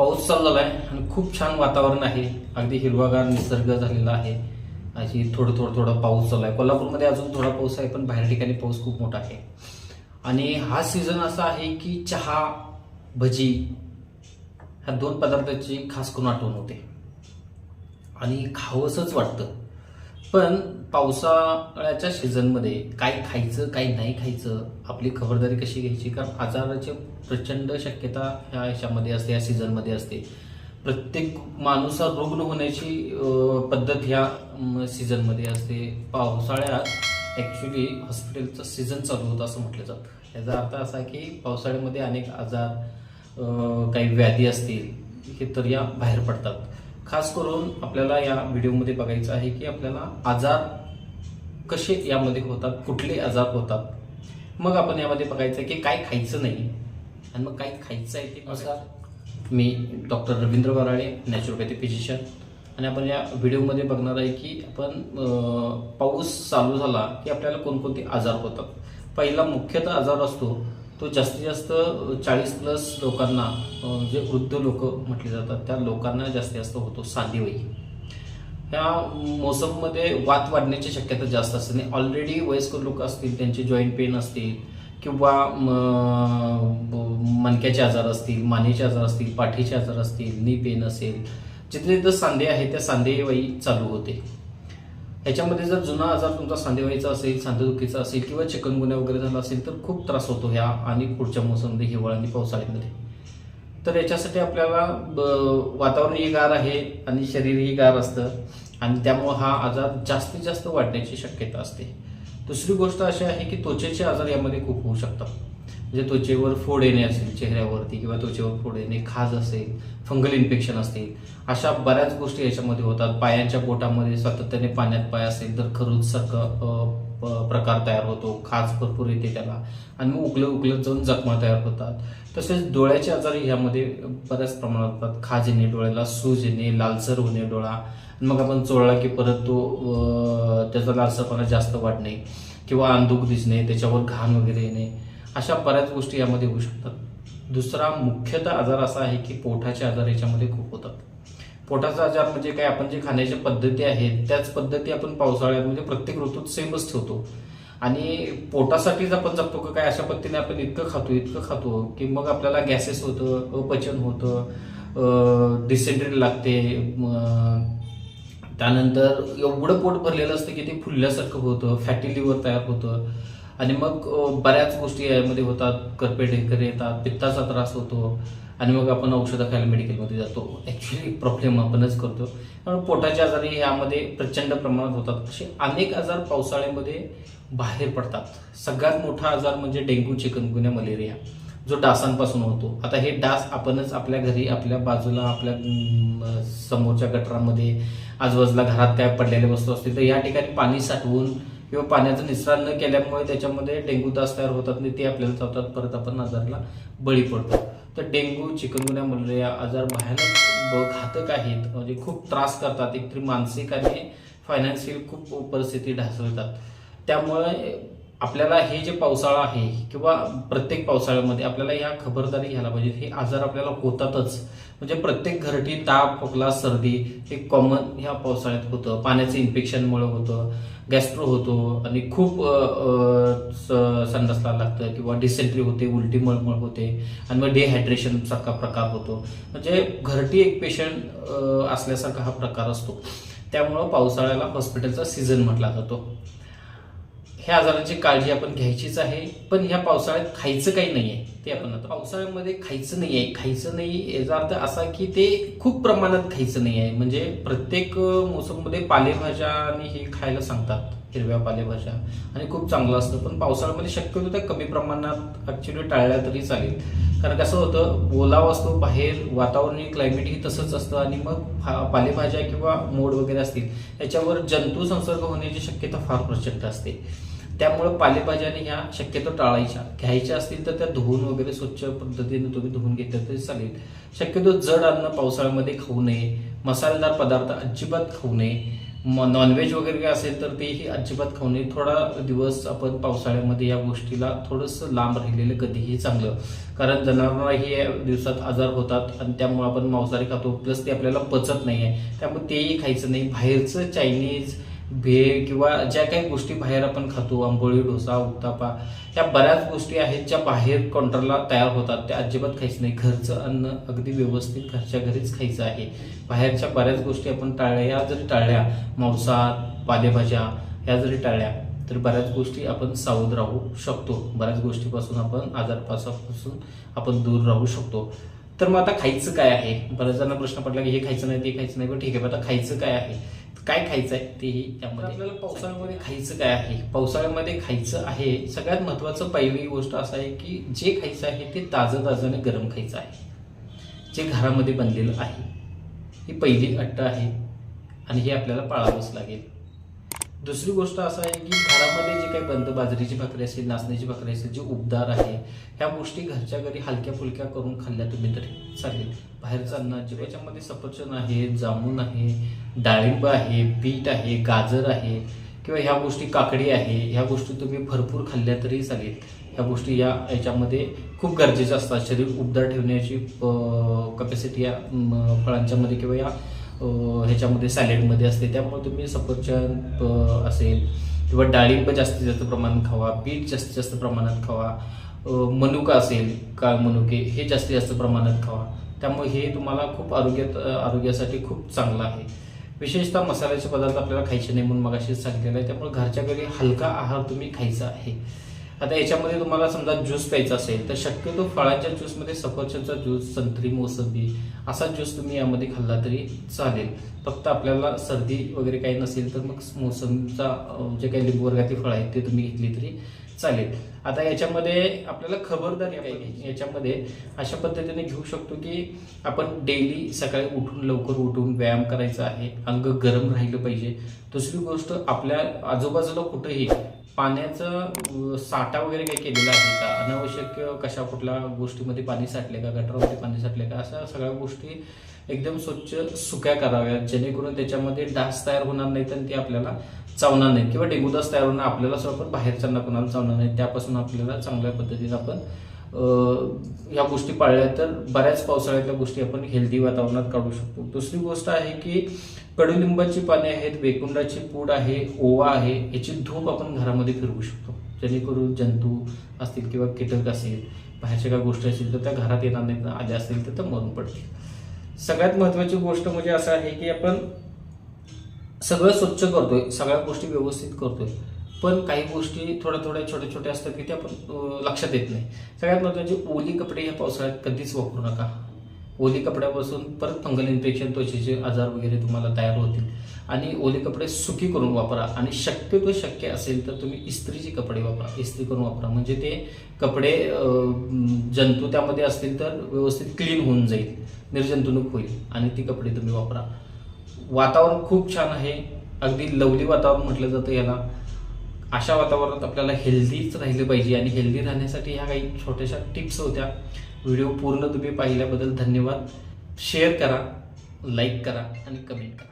पाऊस चाललेला आहे आणि खूप छान वातावरण आहे. अगदी हिरवागार निसर्ग झालेला आहे. अशी थोडं थोडं थोडं पाऊस चालू आहे. कोल्हापूरमध्ये अजून थोडा पाऊस आहे पण बाहेर ठिकाणी पाऊस खूप मोठा आहे. आणि हा सीझन असा आहे की चहा भजी ह्या दोन पदार्थाची खास करून आठवण होते. आणि खावंसंच वाटतं. पण पावसाळ्याच्या सीझनमध्ये काय खायचं काय नाही खायचं आपली खबरदारी कशी घ्यायची? कारण आजाराची प्रचंड शक्यता ह्या ह्याच्यामध्ये असते या सीझनमध्ये असते. प्रत्येक माणूस हा रुग्ण होण्याची पद्धत ह्या सीझनमध्ये असते. पावसाळ्यात ॲक्च्युली हॉस्पिटलचं सीझन चालू होतं असं म्हटलं जातं. याचा अर्थ असा की पावसाळ्यामध्ये अनेक आजार काही व्याधी असतील हे तर या बाहेर पडतात. खास करून आपल्याला या व्हिडिओमध्ये बघायचं आहे की आपल्याला आजार कसे यामध्ये होतात कुठले आजार होतात. मग आपण यामध्ये बघायचं की काय खायचं नाही. आणि मग काय खायचं आहे ते नमस्कार मी doctor Ravindra Varale naturopathy physician आणि आपण या व्हिडिओमध्ये बघणार आहे की आपण पाऊस चालू झाला की आपल्याला कोणकोणते आजार होतात. पहिला मुख्यतः आजार असतो तो जास्तीत जास्त चाळीस प्लस लोकांना जे वृद्ध लोक म्हटले जातात त्या लोकांना जास्तीत जास्त होतो सांधेवई ह्या मोसममध्ये वात वाढण्याची शक्यता जास्त असते आणि ऑलरेडी वयस्कर लोक असतील त्यांचे जॉईंट पेन असतील किंवा मणक्याचे आजार असतील मानेचे आजार असतील पाठीचे आजार असतील नी पेन असेल जिथे जिथं सांधे आहे त्या सांधेवाई चालू होते. ह्याच्यामध्ये जर जुना आजार तुमचा सांधेवाईचा असेल सांधेदुखीचा असेल किंवा चिकनगुन्या वगैरे झाला असेल तर खूप त्रास होतो ह्या आणि पुढच्या मोसममध्ये हिवाळा आणि पावसाळ्यामध्ये. तर याच्यासाठी आपल्याला ब- वातावरणही गार आहे आणि शरीरही गार असतं आणि त्यामुळं हा आजार जास्तीत जास्त वाढण्याची शक्यता असते. दुसरी गोष्ट अशी आहे की त्वचेचे आजार यामध्ये खूप होऊ शकतात. म्हणजे त्वचेवर फोड येणे असेल चेहऱ्यावरती किंवा त्वचेवर फोड येणे खाज असेल फंगल इन्फेक्शन असतील अशा बऱ्याच गोष्टी याच्यामध्ये होतात. पायांच्या पोटामध्ये सातत्याने पाण्यात पाय असेल तर खरूजसारखं अ, प- प्रकार तयार होतो. खाज भरपूर येते त्याला. आणि मग उकलं उकलं जाऊन जखमा तयार होतात. तसेच डोळ्याचे आजार ह्यामध्ये बऱ्याच प्रमाणात होतात. खाज येणे डोळ्याला सूज येणे लालसर होणे डोळा. आणि मग आपण चोळला की परत तो त्याचा लालसरपणा जास्त वाढणे किंवा अंधुक दिसणे त्याच्यावर घाण वगैरे येणे. अशा बऱ्याच गोष्टी यामध्ये होऊ शकतात. दुसरा मुख्यतः आजार असा आहे की पोटाचे आजार याच्यामध्ये खूप होतात. पोटाचा आजार म्हणजे काय? आपण जे खाण्याच्या पद्धती आहेत त्याच पद्धती आपण पावसाळ्यात म्हणजे प्रत्येक ऋतूत सेमच ठेवतो. आणि पोटासाठीच आपण जगतो का काय? अशा पद्धतीने आपण इतकं खातो इतकं खातो की मग आपल्याला गॅसेस होतं अपचन होतं डिसेंट्री लागते. त्यानंतर एवढं पोट भरलेलं असतं की ते फुलल्यासारखं होतं फॅटी लिव्हर तयार होतं. आणि मग बऱ्याच गोष्टी यामध्ये होतात. करपे ढेकर येतात. पित्ताचा त्रास होतो. आणि मग आपण औषधं खायला मेडिकलमध्ये जातो. ॲक्च्युली प्रॉब्लेम आपणच करतो. कारण पोटाचे आजारही यामध्ये प्रचंड प्रमाणात होतात. असे अनेक आजार पावसाळ्यामध्ये बाहेर पडतात. सगळ्यात मोठा आजार म्हणजे डेंग्यू चिकनगुन्या मलेरिया जो डासांपासून होतो. आता हे डास आपणच आपल्या घरी आपल्या बाजूला आपल्या समोरच्या गटरामध्ये आजूबाजूला घरात त्या पडलेल्या वस्तू असतील तर या ठिकाणी पाणी साठवून किंवा पाण्याचा निसरा न केल्यामुळे त्याच्यामध्ये डेंग्यू दास तयार होतात आणि ते आपल्याला चावतात. परत आपण आजाराला बळी पडतो. तर डेंग्यू चिकनगुन्या मलेरिया आजार भयानक घातक आहेत. म्हणजे खूप त्रास करतात. एकतरी मानसिक आणि फायनान्शियल खूप परिस्थिती ढासळतात. त्यामुळे आपल्याला हे जे पावसाळा आहे किंवा प्रत्येक पावसाळ्यामध्ये आपल्याला ह्या खबरदारी घ्यायला पाहिजे. हे आजार आपल्याला होतातच. म्हणजे प्रत्येक घरटी ताप खोकला सर्दी हे कॉमन ह्या पावसाळ्यात होतं. पाण्याचं इन्फेक्शनमुळे होतं. गॅस्ट्रो होतो आणि खूप स- संडासला लागतं किंवा डिसेंट्री होते उलटी मळमळ होते आणि मग डिहायड्रेशन सारखा प्रकार होतो. म्हणजे घरटी एक पेशंट असल्यासारखा हा प्रकार असतो. त्यामुळं पावसाळ्याला हॉस्पिटलचा सीझन म्हटला जातो. ह्या आजारांची काळजी आपण घ्यायचीच आहे पण ह्या पावसाळ्यात खायचं काही नाही आहे ते आपण आता पावसाळ्यामध्ये खायचं नाही आहे खायचं नाही याचा अर्थ असा की ते खूप प्रमाणात खायचं नाही आहे म्हणजे प्रत्येक मोसममध्ये पालेभाज्या आणि हे खायला सांगतात हिरव्या पालेभाज्या. आणि खूप चांगलं असतं. पण पावसाळ्यामध्ये शक्यतो त्या कमी प्रमाणात ऍक्च्युली टाळल्या तरी चालेल. कारण कसं होतं ओलावा असतो बाहेर वातावरण क्लायमेट ही तसंच असतं आणि मग फा- पालेभाज्या किंवा मोड वगैरे असतील याच्यावर जंतू संसर्ग होण्याची शक्यता फार प्रचंड असते. त्यामुळे पालेभाज्याने ह्या शक्यतो टाळायच्या. घ्यायच्या असतील तर त्या धुवून वगैरे स्वच्छ पद्धतीने तुम्ही धुवून घेतल्या तरी चालेल. शक्यतो जड अन्न पावसाळ्यामध्ये खाऊ नये. मसालेदार पदार्थ अजिबात खाऊ नये. म नॉनव्हेज वगैरे काय असेल तर तेही अजिबात खाऊ नये. थोडा दिवस आपण पावसाळ्यामध्ये या गोष्टीला थोडंसं लांब राहिलेलं कधीही चांगलं. कारण जनावरांनाही या दिवसात आजार होतात आणि त्यामुळे आपण मांसाहारी खातो. प्लस ते आपल्याला पचत नाही आहे त्यामुळे तेही खायचं नाही. बाहेरचं चायनीज भेळ किंवा ज्या काही गोष्टी बाहेर आपण खातो आंबोळी डोसा उत्तापा या बऱ्याच गोष्टी आहेत ज्या बाहेर काउंटरला तयार होतात. त्या अजिबात खायचं नाही. घरचं अन्न अगदी व्यवस्थित घरच्या घरीच खायचं आहे. बाहेरच्या बऱ्याच गोष्टी आपण टाळल्या या जरी टाळल्या मांसाहार पालेभाज्या ह्या जरी टाळल्या तर बऱ्याच गोष्टी आपण सावध राहू शकतो. बऱ्याच गोष्टीपासून आपण आजारपासापासून आपण दूर राहू शकतो. तर मग आता खायचं काय आहे? बऱ्याच जणांना प्रश्न पडला की हे खायचं नाही ते खायचं नाही. पण ठीक आहे. आता खायचं काय आहे? काय खायचं आहे तेही त्यामध्ये. आपल्याला पावसाळ्यामध्ये खायचं काय आहे? पावसाळ्यामध्ये खायचं आहे. सगळ्यात महत्त्वाचं पहिली गोष्ट असं आहे की जे खायचं आहे ते ताजं ताजं आणि गरम खायचं आहे. जे घरामध्ये बनलेलं आहे. ही पहिली अट्ट आहे. आणि हे आपल्याला पाळावंच लागेल. दुसरी गोष्ट असं आहे की घरामध्ये जे काही बंद बाजरीची भाकरी असेल नाचण्याची भाकरी असेल जे उबदार आहे ह्या गोष्टी घरच्या घरी हलक्या फुलक्या करून खाल्ल्या तुम्ही तरी चालेल. बाहेरचं अन्न अजिबात याच्यामध्ये सफरचंद आहे जामुन आहे डाळिंब आहे बीट आहे गाजर आहे किंवा ह्या गोष्टी काकडी आहे ह्या गोष्टी तुम्ही भरपूर खाल्ल्या तरी चालेल. ह्या गोष्टी या याच्यामध्ये खूप गरजेच्या असतात. शरीर उबदार ठेवण्याची कपॅसिटी या फळांच्यामध्ये किंवा या ह्याच्यामध्ये सॅलेडमध्ये असते. त्यामुळे तुम्ही सफरचंद असेल किंवा डाळिंब जास्तीत जास्त प्रमाणात खावा बीट जास्तीत जास्त प्रमाणात खावा मनुका असेल काळ मनुके हे जास्तीत जास्त प्रमाणात खावा. त्यामुळे हे तुम्हाला खूप आरोग्यात आरोग्यासाठी खूप चांगलं आहे. विशेषतः मसाल्याचे पदार्थ आपल्याला खायचे नाही म्हणून मगाशी सांगितलेलं आहे. त्यामुळे घरच्या घरी हलका आहार तुम्ही खायचा आहे. आता याच्यामध्ये तुम्हाला समजा ज्यूस प्यायचा असेल तर शक्यतो फळांच्या ज्यूसमध्ये सफरचंदचा ज्यूस संत्री मोसंबी असा ज्यूस तुम्ही यामध्ये खाल्ला तरी चालेल. फक्त आपल्याला सर्दी वगैरे काही नसेल तर मग मोसंबीचा जे काही लिंबू फळं आहेत ते तुम्ही घेतली तरी चालेल. आता याच्यामध्ये आपल्याला खबरदारी आहे याच्यामध्ये अशा पद्धतीने घेऊ शकतो की आपण डेली सकाळी उठून लवकर उठून व्यायाम करायचा आहे अंग गरम राहिलं पाहिजे. दुसरी गोष्ट आपल्या आजूबाजूला कुठेही पाण्याचं साठा वगैरे काही केलेला आहे का? अनावश्यक कशा कुठल्या गोष्टीमध्ये पाणी साठले का? गटरमध्ये पाणी साठले का? अशा सगळ्या गोष्टी एकदम स्वच्छ सुक्या कराव्यात जेणेकरून त्याच्यामध्ये डास तयार होणार नाहीत आणि ते आपल्याला चावणार नाहीत. किंवा डेंगू डास तयार होणार आपल्याला सुद्धा पण बाहेरच्यांना कोणाला चावणार नाही. त्यापासून आपल्याला चांगल्या पद्धतीने आपण ह्या या गोष्टी पाळल्या तर बऱ्याच पावसाळ्यातल्या गोष्टी आपण हेल्दी वातावरणात काढू शकतो. दुसरी गोष्ट आहे की कडुलिंबाची पाने आहेत वेकुंडाची पूड आहे ओवा आहे याची धूप आपण घरामध्ये फिरवू शकतो. जेणेकरून जंतू असतील किंवा कीटक असेल बाहेरच्या काही गोष्टी असतील तर त्या घरात येणार नाही आल्या असतील तर त्या मरून पडतील. सगळ्यात महत्त्वाची गोष्ट म्हणजे असं आहे की आपण सगळं स्वच्छ करतोय सगळ्या गोष्टी व्यवस्थित करतोय. पण काही गोष्टी थोड्या थोड्या छोट्या छोट्या असतात की त्या आपण लक्षात येत नाही. सगळ्यात महत्त्वाचे ओली कपडे या पावसाळ्यात कधीच वापरू नका. ओली कपड्यापासून परत फंगल इन्फेक्शन त्वचेचे आजार वगैरे तुम्हाला तयार होतील. आणि ओले कपडे सुकी करून वापरा. आणि शक्यतो शक्य असेल तर तुम्ही इस्त्रीचे कपडे वापरा. इस्त्री करून वापरा. म्हणजे ते कपडे जंतू त्यामध्ये असतील तर व्यवस्थित क्लीन होऊन जाईल. निर्जंतुणूक होईल. आणि ती कपडे तुम्ही वापरा. वातावरण खूप छान आहे. अगदी लवली वातावरण म्हटलं जातं याला. अशा वातावरणात आपल्याला हेल्दीच राहिलं पाहिजे. आणि हेल्दी राहण्यासाठी ह्या काही छोट्याशा टिप्स होत्या. व्हिडिओ पूर्ण तुम्ही पाहिल्याबद्दल धन्यवाद. शेअर करा लाईक करा आणि कमेंट करा.